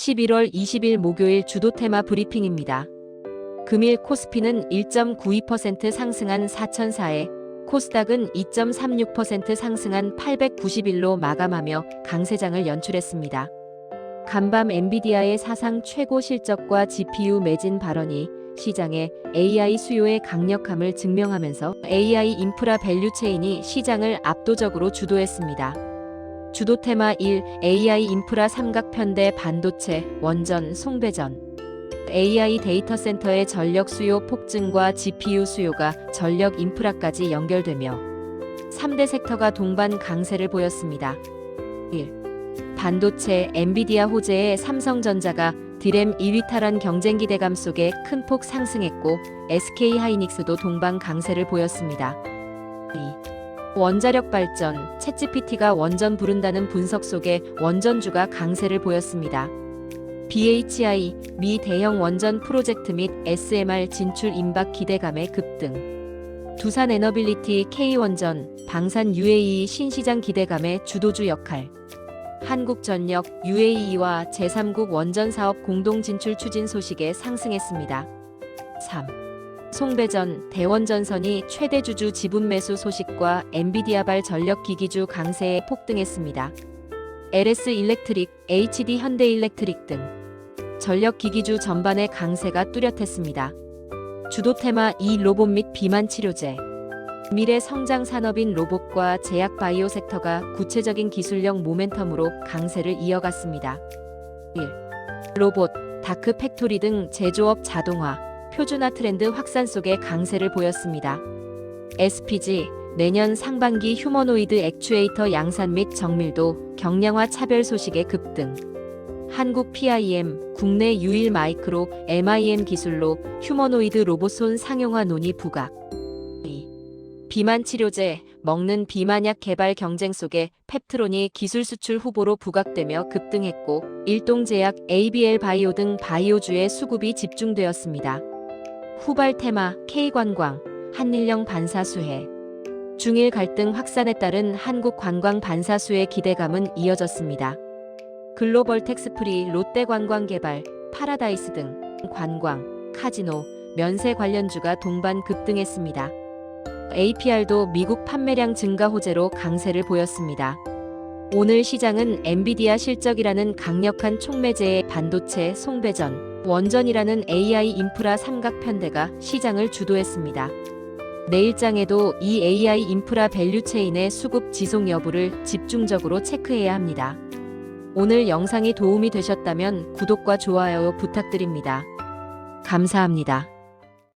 11월 20일 목요일 주도 테마 브리핑입니다. 금일 코스피는 1.92% 상승한 4,004에 코스닥은 2.36% 상승한 891로 마감하며 강세장을 연출했습니다. 간밤 엔비디아의 사상 최고 실적과 GPU 매진 발언이 시장의 AI 수요의 강력함을 증명하면서 AI 인프라 밸류 체인이 시장을 압도적으로 주도했습니다. 주도 테마 1 AI 인프라 삼각편대 반도체 원전 송배전 AI 데이터 센터의 전력 수요 폭증과 GPU 수요가 전력 인프라까지 연결되며 3대 섹터가 동반 강세를 보였습니다. 1. 반도체 엔비디아 호재의 삼성전자가 디램 2위 탈환 경쟁 기대감 속에 큰 폭 상승했고 SK 하이닉스도 동반 강세를 보였습니다. 2. 원자력 발전, 챗GPT가 원전 부른다는 분석 속에 원전주가 강세를 보였습니다. BHI, 미 대형 원전 프로젝트 및 SMR 진출 임박 기대감의 급등. 두산 에너빌리티 K원전, 방산 UAE 신시장 기대감의 주도주 역할. 한국전력, UAE와 제3국 원전 사업 공동 진출 추진 소식에 상승했습니다. 3. 송배전, 대원전선이 최대 주주 지분 매수 소식과 엔비디아발 전력 기기주 강세에 폭등했습니다. LS 일렉트릭, HD 현대일렉트릭 등 전력 기기주 전반의 강세가 뚜렷했습니다. 주도 테마 2 로봇 및 비만 치료제. 미래 성장 산업인 로봇과 제약 바이오 섹터가 구체적인 기술력 모멘텀으로 강세를 이어갔습니다. 1. 로봇, 다크 팩토리 등 제조업 자동화, 표준화 트렌드 확산 속에 강세를 보였습니다. SPG, 내년 상반기 휴머노이드 액추에이터 양산 및 정밀도, 경량화 차별 소식의 급등. 한국 PIM, 국내 유일 마이크로 MIM 기술로 휴머노이드 로봇손 상용화 논의 부각. 2. 비만 치료제, 먹는 비만약 개발 경쟁 속에 펩트론이 기술 수출 후보로 부각되며 급등했고 일동제약, ABL 바이오 등 바이오주의 수급이 집중되었습니다. 후발 테마 K관광, 한일령 반사수혜. 중일 갈등 확산에 따른 한국 관광 반사수의 기대감은 이어졌습니다. 글로벌 텍스프리, 롯데관광개발, 파라다이스 등 관광, 카지노, 면세 관련주가 동반 급등했습니다. APR도 미국 판매량 증가 호재로 강세를 보였습니다. 오늘 시장은 엔비디아 실적이라는 강력한 촉매제의 반도체 송배전, 원전이라는 AI 인프라 삼각편대가 시장을 주도했습니다. 내일장에도 이 AI 인프라 밸류 체인의 수급 지속 여부를 집중적으로 체크해야 합니다. 오늘 영상이 도움이 되셨다면 구독과 좋아요 부탁드립니다. 감사합니다.